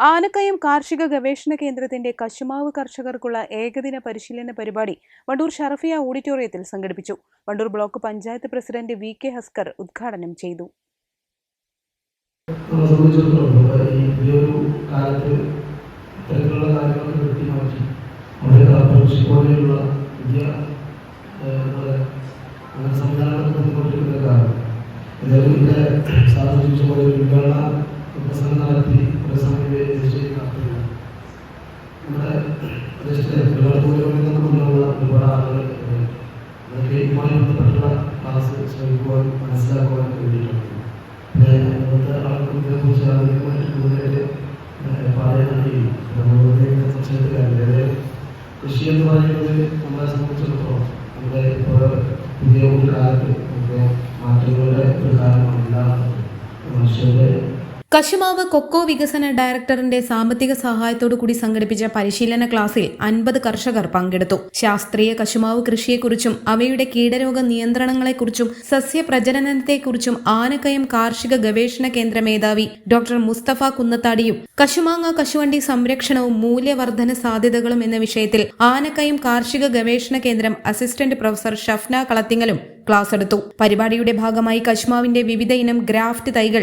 ആനക്കയം കാർഷിക ഗവേഷണ കേന്ദ്രത്തിന്റെ കശുമാവ് കർഷകർക്കുള്ള ഏകദിന പരിശീലന പരിപാടി വണ്ടൂർ ഷറഫിയ ഓഡിറ്റോറിയത്തിൽ സംഘടിപ്പിച്ചു. Wandoor block panchayat president V K Haskar ഉദ്ഘാടനം ചെയ്തു. സംവിധാനങ്ങൾ അതൊക്കെ ഇതുമായി ബന്ധപ്പെട്ടുള്ള ക്ലാസ് ശ്രമിക്കുവാൻ മനസ്സിലാക്കുവാൻ വേണ്ടിയിട്ടാണ്. പിന്നെ ഇന്നത്തെ ആളുകൾക്ക് ഇതിനെക്കുറിച്ച് ആധുനികമായിട്ട് നമ്മുടെ സംശയത്തിൽ കാര്യമില്ല. കൃഷി എന്ന് പറയുന്നത് നമ്മളെ സംബന്ധിച്ചിടത്തോളം നമ്മുടെ ഇപ്പോൾ പുതിയ ഒരു കാലത്ത് നമുക്ക് മാറ്റങ്ങളുടെ ഒരു കാലമാണ് മനുഷ്യരുടെ കശുമാവ് കൊക്കോ വികസന ഡയറക്ടറിന്റെ സാമ്പത്തിക സഹായത്തോടു കൂടി സംഘടിപ്പിച്ച പരിശീലന ക്ലാസ്സിൽ അൻപത് കർഷകർ പങ്കെടുത്തു. ശാസ്ത്രീയ കശുമാവ് കൃഷിയെക്കുറിച്ചും അവയുടെ കീടരോഗ നിയന്ത്രണങ്ങളെക്കുറിച്ചും സസ്യപ്രജനനത്തെക്കുറിച്ചും ആനക്കയം കാർഷിക ഗവേഷണ കേന്ദ്ര മേധാവി ഡോക്ടർ മുസ്തഫ കുന്നത്താടിയും കശുമാങ്ങ കശുവണ്ടി സംരക്ഷണവും മൂല്യവർദ്ധന സാധ്യതകളും എന്ന വിഷയത്തിൽ ആനക്കയം കാർഷിക ഗവേഷണ കേന്ദ്രം അസിസ്റ്റന്റ് പ്രൊഫസർ ഷഫ്ന കളത്തിങ്ങലും ക്ലാസ് എടുത്തു. പരിപാടിയുടെ ഭാഗമായി കശുമാവിന്റെ വിവിധ ഇനം ഗ്രാഫ്റ്റ് തൈകൾ